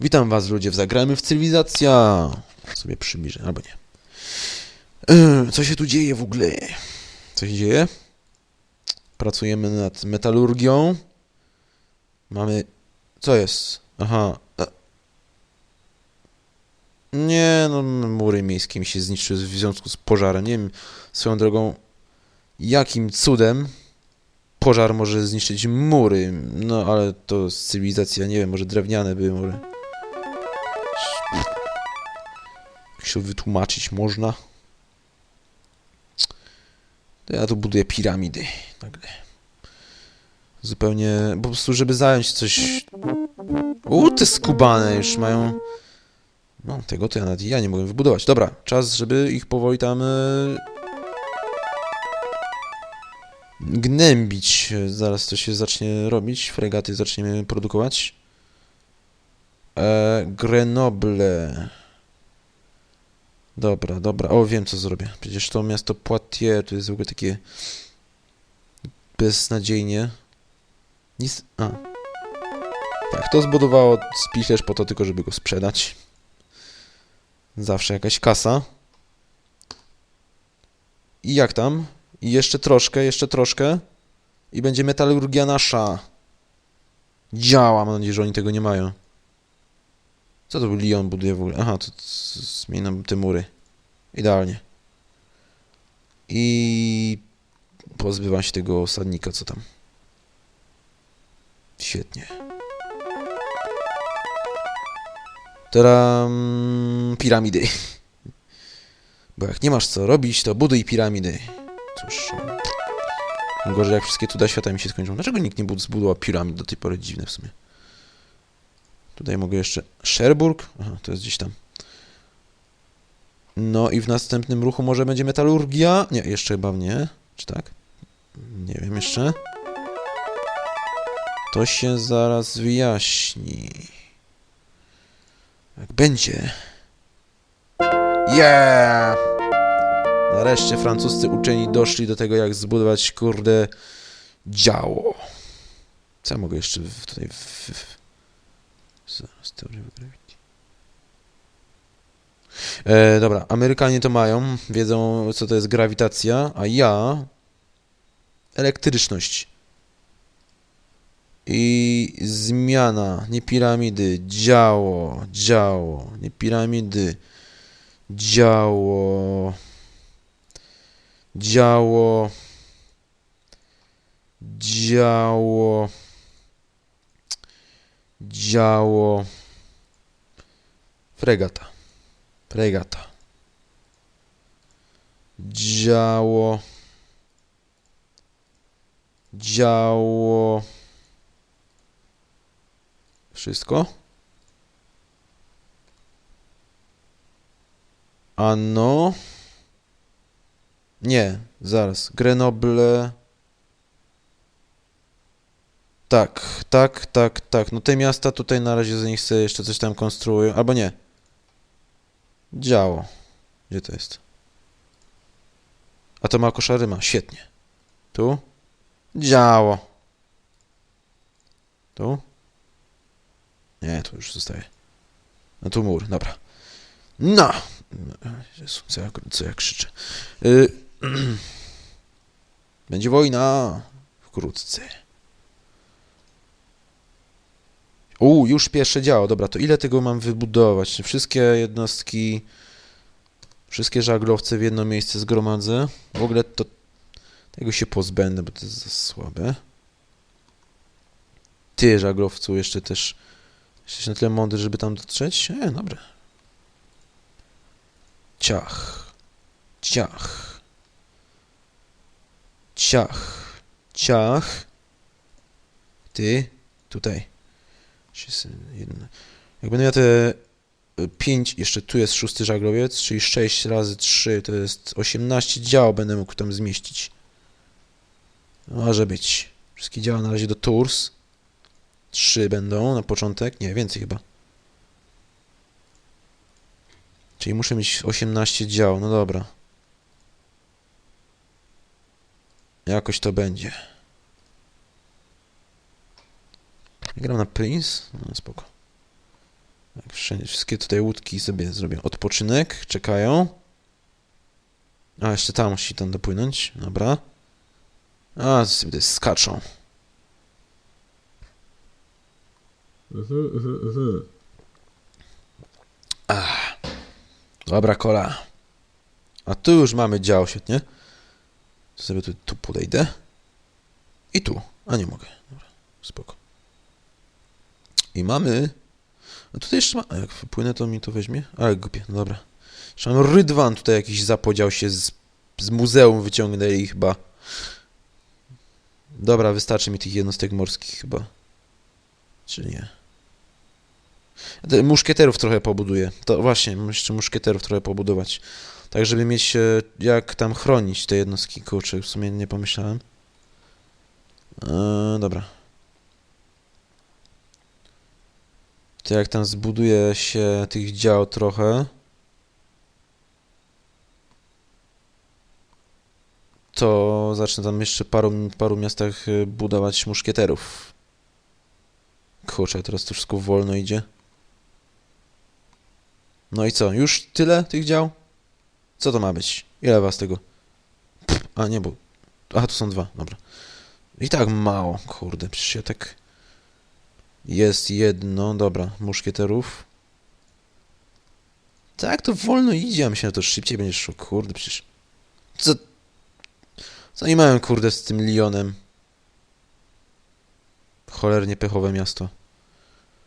Witam was ludzie w w Cywilizacja. Sobie przybliżę, albo nie. Yy, Co się tu dzieje w ogóle? Co się dzieje? Pracujemy nad metalurgią. Mamy... Co jest? Aha. e. Nie, no mury miejskie mi się zniszczyły w związku z pożarem. Nie wiem, swoją drogą, jakim cudem pożar może zniszczyć mury. No, ale to cywilizacja, nie wiem, może drewniane były mury. Się wytłumaczyć można? To ja tu buduję piramidy. Nagle. Zupełnie, po prostu, żeby zająć coś... U, te skubane już mają... No, tego to ja nawet ja nie mogę wybudować. Dobra, czas, żeby ich powoli tam... E... gnębić. Zaraz to się zacznie robić. Fregaty zaczniemy produkować. E, Grenoble. Dobra, dobra. O, wiem co zrobię. Przecież to miasto Poitiers to jest w ogóle takie beznadziejnie. Nic... A. Tak, to zbudowało spichlerz po to tylko, żeby go sprzedać. Zawsze jakaś kasa. I jak tam? I jeszcze troszkę, jeszcze troszkę. I będzie metalurgia nasza. Działa, mam nadzieję, że oni tego nie mają. Co to Lyon buduje w ogóle? Aha, to zmieniam te mury. Idealnie. I pozbywam się tego osadnika, co tam. Świetnie. Teraz piramidy. Bo jak nie masz co robić, to buduj piramidy. Cóż. Gorzej jak wszystkie cuda świata mi się skończą. Dlaczego nikt nie bud- zbudował piramid do tej pory? Dziwne w sumie. Tutaj mogę jeszcze... Sherburg? Aha, to jest gdzieś tam. No i w następnym ruchu może będzie metalurgia? Nie, jeszcze chyba nie. Czy tak? Nie wiem jeszcze. To się zaraz wyjaśni. Jak będzie. Yeah! Nareszcie francuscy uczeni doszli do tego, jak zbudować, kurde, działo. Co ja mogę jeszcze tutaj... W, w, zaraz, teoria gravity. E, dobra, Amerykanie to mają, wiedzą, co to jest grawitacja, a ja... Elektryczność. I zmiana, nie piramidy, działo, działo, nie piramidy, działo, działo, działo, działo, fregata, fregata, działo, działo, wszystko? Ano. Nie, zaraz. Grenoble. Tak, tak, tak, tak. No te miasta tutaj na razie z nich sobie jeszcze coś tam konstruują. Albo nie. Działo. Gdzie to jest? A to ma koszary ma. Świetnie. Tu? Działo. Tu? Nie, tu już zostaje. No tu mur, dobra. No! Jezu, co ja, co ja krzyczę. Y, Będzie wojna wkrótce. U, już pierwsze działo. Dobra, to ile tego mam wybudować? Wszystkie jednostki, wszystkie żaglowce w jedno miejsce zgromadzę. W ogóle to tego się pozbędę, bo to jest za słabe. Ty, żaglowcu, jeszcze też Jesteś na tyle mądry, żeby tam dotrzeć? Nie, dobra. Ciach. Ciach. Ciach. Ciach. Ty. Tutaj. Jak będę miał te 5, jeszcze tu jest szósty żaglowiec, czyli 6 razy 3 to jest 18 dział będę mógł tam zmieścić. Może być. Wszystkie działa na razie do Tours. Trzy będą na początek. Nie, więcej chyba. Czyli muszę mieć 18 dział. No dobra. Jakoś to będzie. Gram na Prince? No spoko. Wszędzie, wszystkie tutaj łódki sobie zrobią odpoczynek, czekają. A, jeszcze tam musi tam dopłynąć, dobra. A, sobie tutaj skaczą. Mhm. Dobra, kola. A tu już mamy dział, świetnie. Sobie tu, tu podejdę. I tu. A nie mogę. Dobra, spoko. I mamy... A tutaj jeszcze ma... A jak wypłynę, to mi to weźmie? A, głupie, no dobra. Jeszcze mam rydwan tutaj jakiś zapodział się z, z muzeum wyciągnęli chyba. Dobra, wystarczy mi tych jednostek morskich chyba. Czy nie? Te Muszkieterów trochę pobuduję. To właśnie, jeszcze muszkieterów trochę pobudować. Tak, żeby mieć e, jak tam chronić te jednostki. Kurczę, w sumie nie pomyślałem. Eee, dobra. To jak tam zbuduje się tych dział trochę. To zacznę tam jeszcze paru, paru miastach e, budować muszkieterów. Kurczę, teraz to wszystko wolno idzie. No i co? Już tyle tych dział? Co to ma być? Ile was tego? Pff, a nie, bo... Aha, tu są dwa, dobra. I tak mało, kurde, przecież ja tak... Jest jedno, dobra, muszkieterów. Tak, to wolno idzie, a myślałem, że to szybciej będzie szło, kurde, przecież... Co... Co nie mają, kurde, z tym Lyonem? Cholernie pechowe miasto.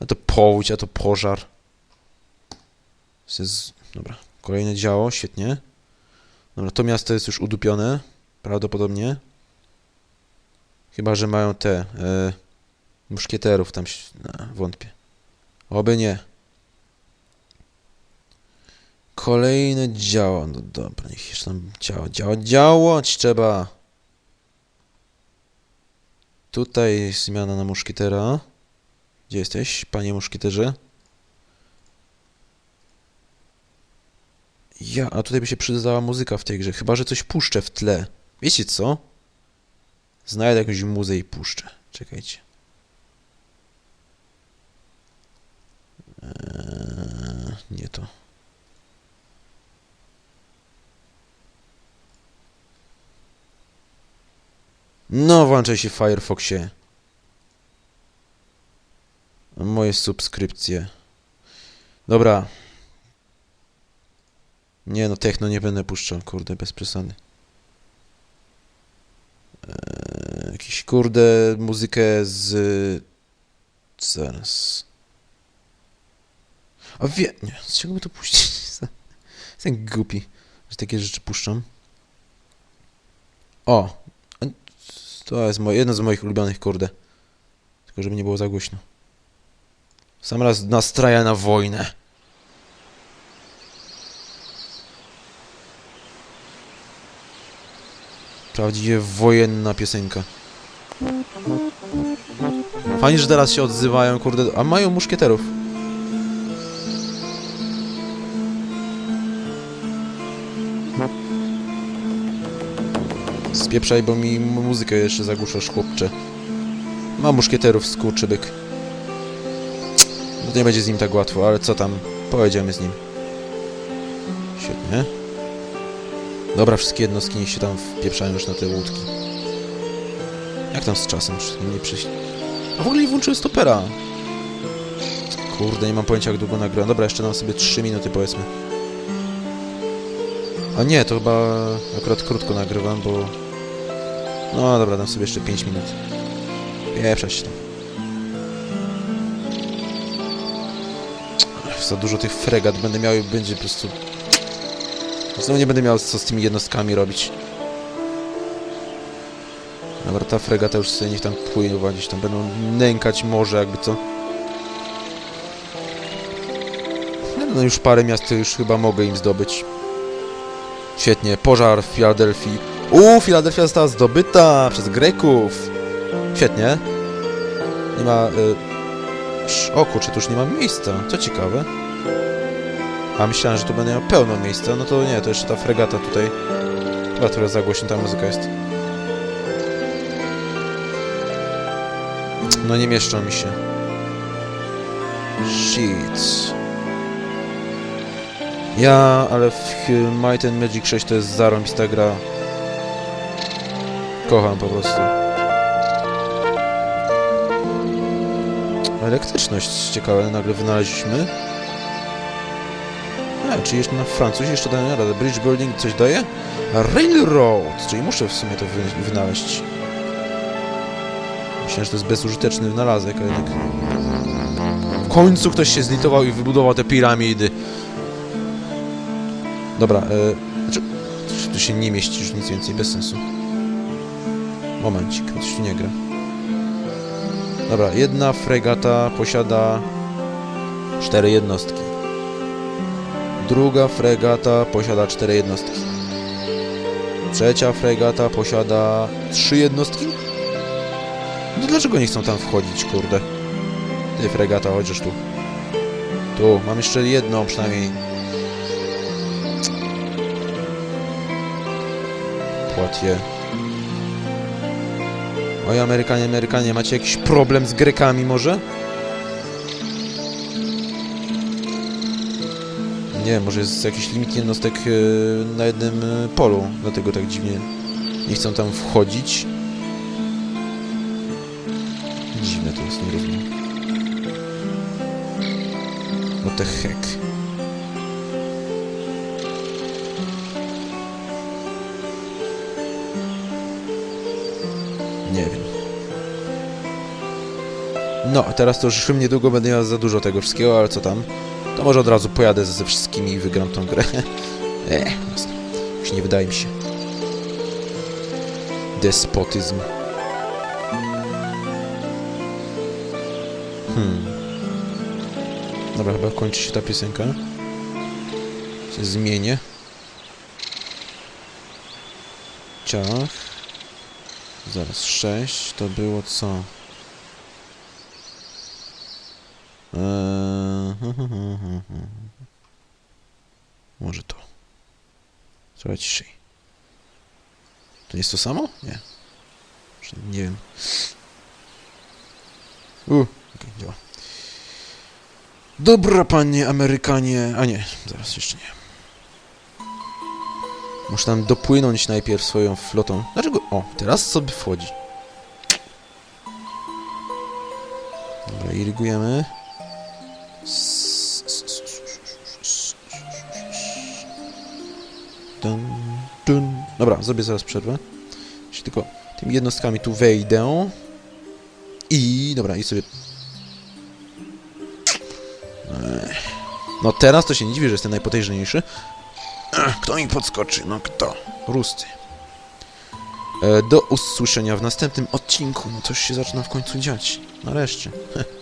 A to powódź, a to pożar. Jest... Dobra, kolejne działo, świetnie. Dobra, to miasto jest już udupione, prawdopodobnie. Chyba, że mają te e, muszkieterów tam, no, wątpię. Oby nie. Kolejne działo, no dobra, niech jeszcze tam działo, działo, działać trzeba. Tutaj zmiana na muszkietera. Gdzie jesteś, panie muszkieterze? Ja, a tutaj by się przydała muzyka w tej grze, chyba że coś puszczę w tle. Wiecie co? Znajdę jakąś muzę i puszczę. Czekajcie. Eee, nie to. No, włączaj się w Firefoxie. Moje subskrypcje. Dobra, nie no, techno nie będę puszczał, kurde, bez przesady. Eee, jakiś, kurde, muzykę z... Zaraz. A wie... Nie, z czego by to puścić? Jestem głupi, że takie rzeczy puszczam. O! To jest moje, jedno z moich ulubionych, kurde. Tylko żeby nie było za głośno. Sam raz nastraja na wojnę. Prawdziwie wojenna piosenka. Fajnie, że teraz się odzywają, kurde, a mają muszkieterów. Spieprzaj, bo mi mu- muzykę jeszcze zagłuszasz, chłopcze. Ma muszkieterów, skurczybyk. No to nie będzie z nim tak łatwo, ale co tam, pojedziemy z nim. Świetnie. Dobra, wszystkie jednostki niech się tam wpieprzają już na te łódki. Jak tam z czasem? Wszystkim nie przyjść. A w ogóle nie włączyłem stopera. Kurde, nie mam pojęcia jak długo nagrałem. Dobra, jeszcze nam sobie 3 minuty powiedzmy. A nie, to chyba akurat krótko nagrywam, bo... No dobra, dam sobie jeszcze 5 minut. Pieprzać się tam. Za dużo tych fregat będę miał i będzie po prostu Znowu nie będę miał co z tymi jednostkami robić. Dobra, ta fregata już sobie niech tam pływa, gdzieś tam będą nękać morze, jakby co. No, no już parę miast już chyba mogę im zdobyć. Świetnie, pożar w Filadelfii. Uuu, Filadelfia została zdobyta przez Greków. Świetnie. Nie ma... Y... O kurczę, tu już nie ma miejsca. Co ciekawe. A myślałem, że tu będę miał pełno miejsca, no to nie, to jeszcze ta fregata tutaj. Chyba która za głośno ta muzyka jest. No nie mieszczą mi się. Shit. Ja, ale w Might and Magic 6 to jest zarąbista gra. Kocham po prostu. Elektryczność ciekawe nagle wynaleźliśmy. A, czy jeszcze na Francuzi jeszcze dają radę. Bridge Building coś daje? Railroad, czyli muszę w sumie to wy wynaleźć. Myślałem, że to jest bezużyteczny wynalazek, ale tak... W końcu ktoś się zlitował i wybudował te piramidy. Dobra, e, znaczy, tu się nie mieści już nic więcej, bez sensu. Momencik, coś tu nie gra. Dobra, jedna fregata posiada cztery jednostki. Druga fregata posiada cztery jednostki. Trzecia fregata posiada trzy jednostki? No dlaczego nie chcą tam wchodzić, kurde? Ty fregata, chociaż tu. Tu, mam jeszcze jedną przynajmniej. Płatie. Oj, Amerykanie, Amerykanie, macie jakiś problem z Grekami może? Nie może jest jakiś limit jednostek e, na jednym e, polu, dlatego tak dziwnie nie chcą tam wchodzić. Dziwne to jest, nie rozumiem. What the heck? Nie wiem. No, teraz to już niedługo będę miał za dużo tego wszystkiego, ale co tam? To może od razu pojadę ze wszystkimi i wygram tą grę. Eee. Już nie wydaje mi się. Despotyzm. Hmm. Dobra, chyba kończy się ta piosenka. Się zmienię. Ciach. Zaraz, 6 to było co? Eee, Może to. Trochę ciszej. To nie jest to samo? Nie. Nie wiem. U, okej, działa. Dobra, panie Amerykanie. A nie, zaraz jeszcze nie. Muszę tam dopłynąć najpierw swoją flotą. Dlaczego? O, teraz sobie wchodzi. Dobra, irygujemy. Dun, dun. Dobra, zrobię zaraz przerwę. Jeśli tylko tymi jednostkami tu wejdę. I dobra, i sobie. No teraz to się nie dziwię, że jestem najpotężniejszy. Kto mi podskoczy? No kto? Ruscy. E, Do usłyszenia w następnym odcinku. No coś się zaczyna w końcu dziać. Nareszcie.